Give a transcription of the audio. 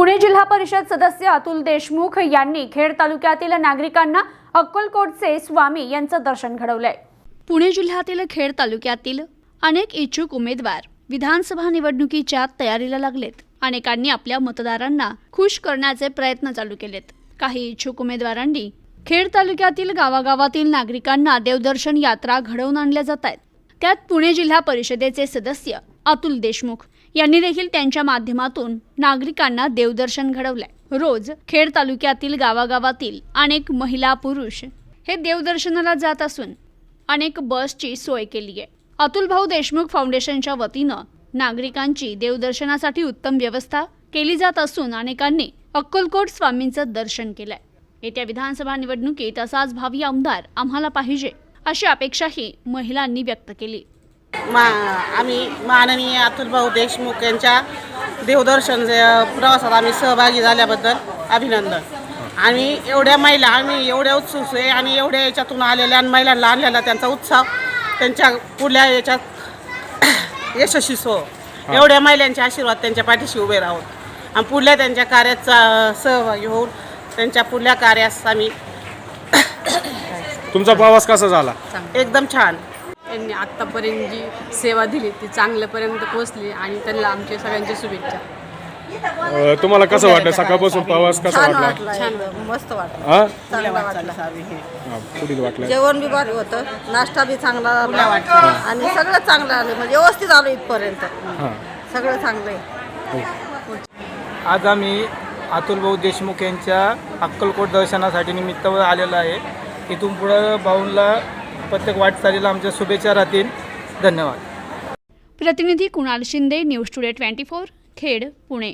पुणे जिल्हा परिषद सदस्य अतुल देशमुख यांनी खेड तालुक्यातील नागरिकांना अक्कलकोटचे स्वामी यांचं दर्शन घडवलंय. पुणे जिल्ह्यातील खेड तालुक्यातील अनेक इच्छुक उमेदवार विधानसभा निवडणुकीच्या तयारीला लागलेत. अनेकांनी आपल्या मतदारांना खुश करण्याचे प्रयत्न चालू केलेत. काही इच्छुक उमेदवारांनी खेड तालुक्यातील गावागावातील नागरिकांना देवदर्शन यात्रा घडवून आणल्या जात आहेत. त्यात पुणे जिल्हा परिषदेचे सदस्य अतुल देशमुख. यांनी देखील त्यांच्या माध्यमातून नागरिकांना देवदर्शन घडवलंय. रोज खेड तालुक्यातील गावागावातील अनेक महिला पुरुष हे देवदर्शनाला जात असून अनेक बसची सोय केली आहे. अतुल भाऊ देशमुख फाउंडेशनच्या वतीनं नागरिकांची देवदर्शनासाठी उत्तम व्यवस्था केली जात असून अनेकांनी अक्कलकोट स्वामींचं दर्शन केलंय. येत्या विधानसभा निवडणुकीत असाच भावी आमदार आम्हाला पाहिजे अशी अपेक्षाही महिलांनी व्यक्त केली. मा आम्ही माननीय अतुलभाऊ देशमुख यांच्या देवदर्शन जे- प्रवासात आम्ही सहभागी झाल्याबद्दल अभिनंदन. आणि एवढ्या महिला आम्ही एवढ्या उत्सुक आहे आणि एवढ्या याच्यातून आलेल्या महिलांना आणलेला त्यांचा उत्साह त्यांच्या पुढल्या याच्यात यशस्वी सो एवढ्या महिलांचे आशीर्वाद त्यांच्या पाठीशी उभे राहून आणि पुढल्या त्यांच्या कार्याचा सहभागी होऊन त्यांच्या पुढल्या कार्यास आम्ही तुमचा प्रवास कसा झाला? एकदम छान. यांनी आत्तापर्यंत जी सेवा दिली ती चांगल्यापर्यंत पोहोचली आणि त्यांना आमच्या सगळ्यांच्या शुभेच्छा. अ, तुम्हाला कसं वाटलं? सकाळपासून प्रवास कसा छान वाटला? वाटलं मस्त वाटलं. हा? चांगलं वाटलं. हा, पुढील वाटलं. जेवण बी भारी होतं. नाश्ता बी चांगला झाला आणि सगळं चांगलं आलं. म्हणजे व्यवस्थित आलो इथपर्यंत. हा. सगळं चांगलं आहे आज आम्ही अतुलभाऊ देशमुख यांच्या अक्कलकोट दर्शनासाठी निमित्त आलेलो आहे. इथून पुढं भाऊंला प्रत्येक वाटचालीला आमच्या शुभेच्छा राहतील. धन्यवाद. प्रतिनिधी Kunal Shinde news today twenty four Khed Pune.